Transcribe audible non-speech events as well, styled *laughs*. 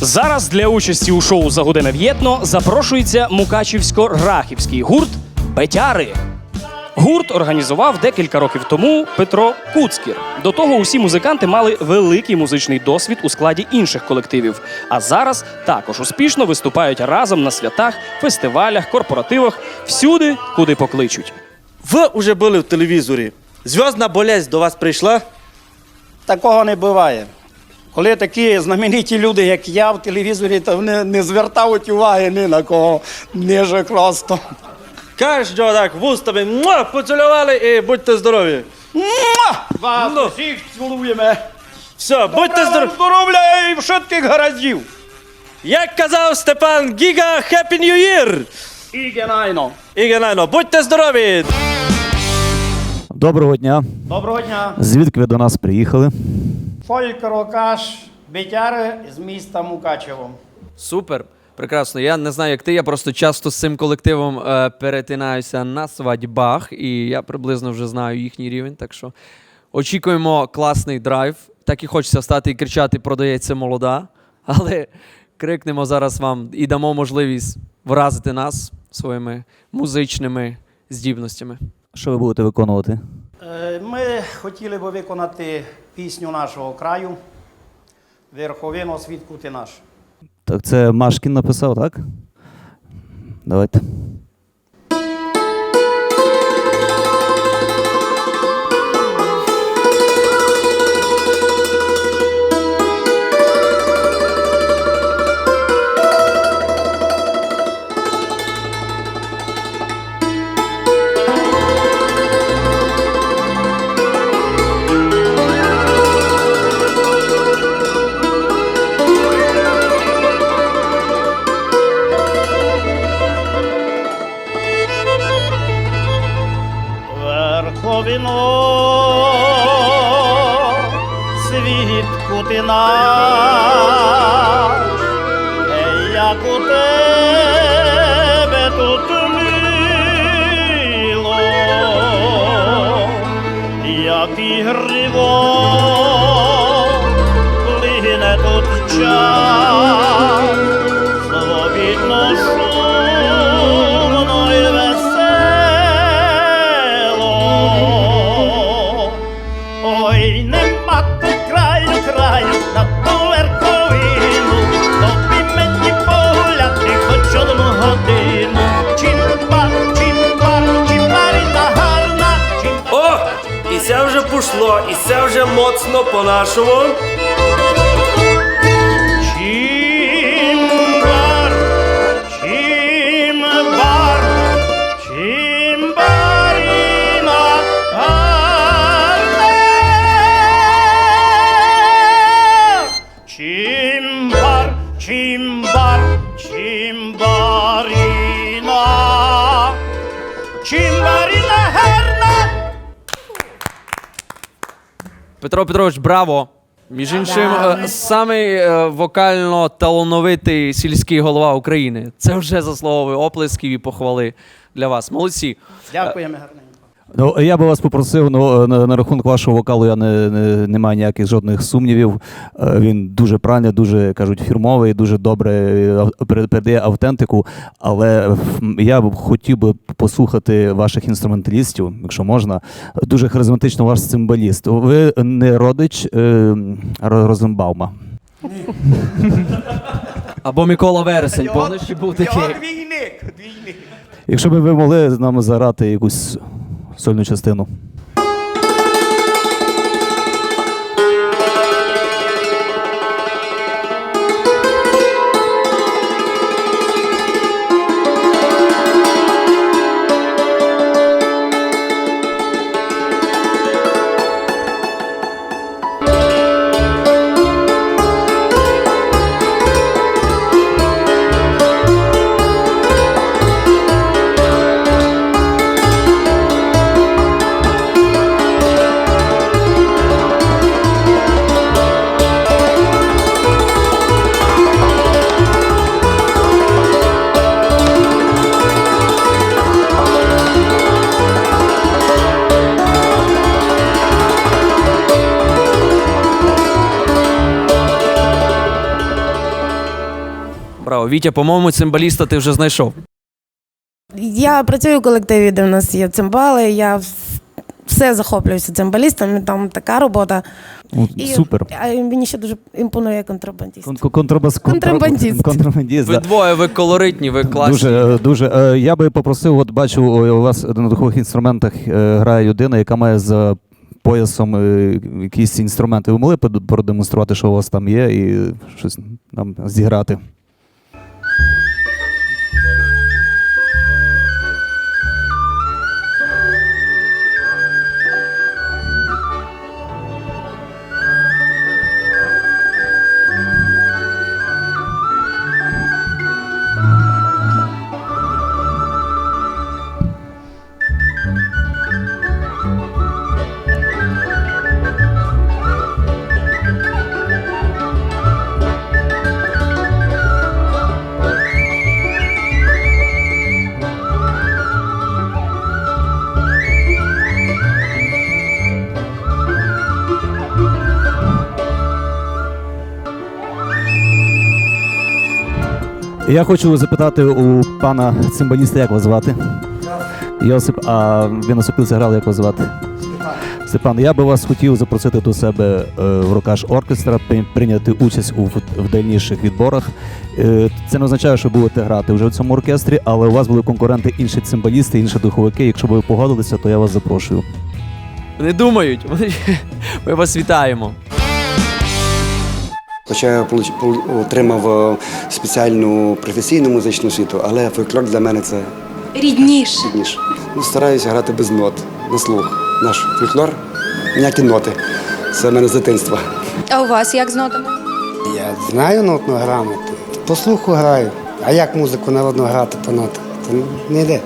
Зараз для участі у шоу за година в'єтно запрошується мукачівсько-рахівський гурт Петяри. Гурт організував декілька років тому Петро Куцкір. До того усі музиканти мали великий музичний досвід у складі інших колективів, а зараз також успішно виступають разом на святах, фестивалях, корпоративах, всюди, куди покличуть. Ви вже були в телевізорі. Зв'язна болезнь до вас прийшла? Такого не буває. Коли такі знамениті люди, як я в телевізорі, то вони не звертають уваги ні на кого, ніже просто. Кажеш, так, вустами муа, поцілували і будьте здорові. Муа! Вас Ну. всіх цілуємо. Все, будьте здорові. Здоров'я і швидких гараздів. Як казав Степан Гіга, Happy New Year! І генайно. І генайно, будьте здорові! Доброго дня. Доброго дня. Звідки ви до нас приїхали? Фольк Рокаш, Бетяри з міста Мукачево. Супер, прекрасно. Я не знаю, як ти. Я просто часто з цим колективом е, перетинаюся на свадьбах, і я приблизно вже знаю їхній рівень. Так що очікуємо класний драйв. Так і хочеться встати і кричати: продається молода. Але крикнемо зараз вам і дамо можливість вразити нас своїми музичними здібностями. Що ви будете виконувати? Е, Ми хотіли би виконати пісню нашого краю Верховино світку ти наш. Так це Машкін написав, так? Давайте. Світку ти наш, Ей, як у тебе тут мило, як ігриво плине тут час, пішло, і це вже моцно по-нашому. Чимбар, чимбар, чимбарина гарна. Чимбар, чимбар, чимбарина, чимбарина гарна. Петро Петрович, браво! Між іншим, е, самий е, вокально талановитий сільський голова України. Це вже заслуговує оплесків і похвали для вас. Молодці. Дякуємо гарненько. Ну, я би вас попросив, ну, на, на рахунок вашого вокалу я не, не, не маю ніяких жодних сумнівів. Е, Він дуже правильний, дуже кажуть, фірмовий, дуже добре е, передає автентику. Але я б хотів би послухати ваших інструменталістів, якщо можна. Дуже харизматично ваш цимбаліст. Ви не родич е, Ро- Розенбаума. *laughs* Або Микола Вересень, помниш, був такий. Двійник, двійник. Якщо б ви могли з нами заграти якусь сольну частину. Вітя, по-моєму, цимбаліста ти вже знайшов. Я працюю в колективі, де в нас є цимбали. Я все захоплююся цимбалістами, там така робота. Ну, І, Супер. А мені ще дуже імпонує контрабандіст. Кон- Контрабас, контра- Контрабандіст. Контрабандіст, Ви да. двоє, ви колоритні, ви класні. Дуже, дуже. Е, Я би попросив, от бачу, о, у вас на духових інструментах е, грає людина, яка має за поясом е, якісь інструменти. Ви могли б продемонструвати, що у вас там є, і щось нам зіграти? Я хочу запитати у пана цимбаліста, як вас звати? Йосип, а на сопілці грали, як вас звати? Степан, я би вас хотів запросити до себе е, в рокаш оркестра, прийняти участь у в, дальніших відборах. Е, Це не означає, що будете грати вже в цьому оркестрі, але у вас були конкуренти інші цимбалісти, інші духовики. Якщо ви погодилися, то я вас запрошую. Не думають. *laughs* Ми вас вітаємо. Хоча я отримав е, спеціальну професійну музичну освіту, але фольклор для мене це Рідніше. рідніше. Ну, стараюся грати без нот, на слух. Наш фольклор, ніякі ноти. Це в мене з дитинства. А у вас як з нотами? Я знаю нотну грамоту, по слуху граю. А як музику народну грати по нотах? Це не йде.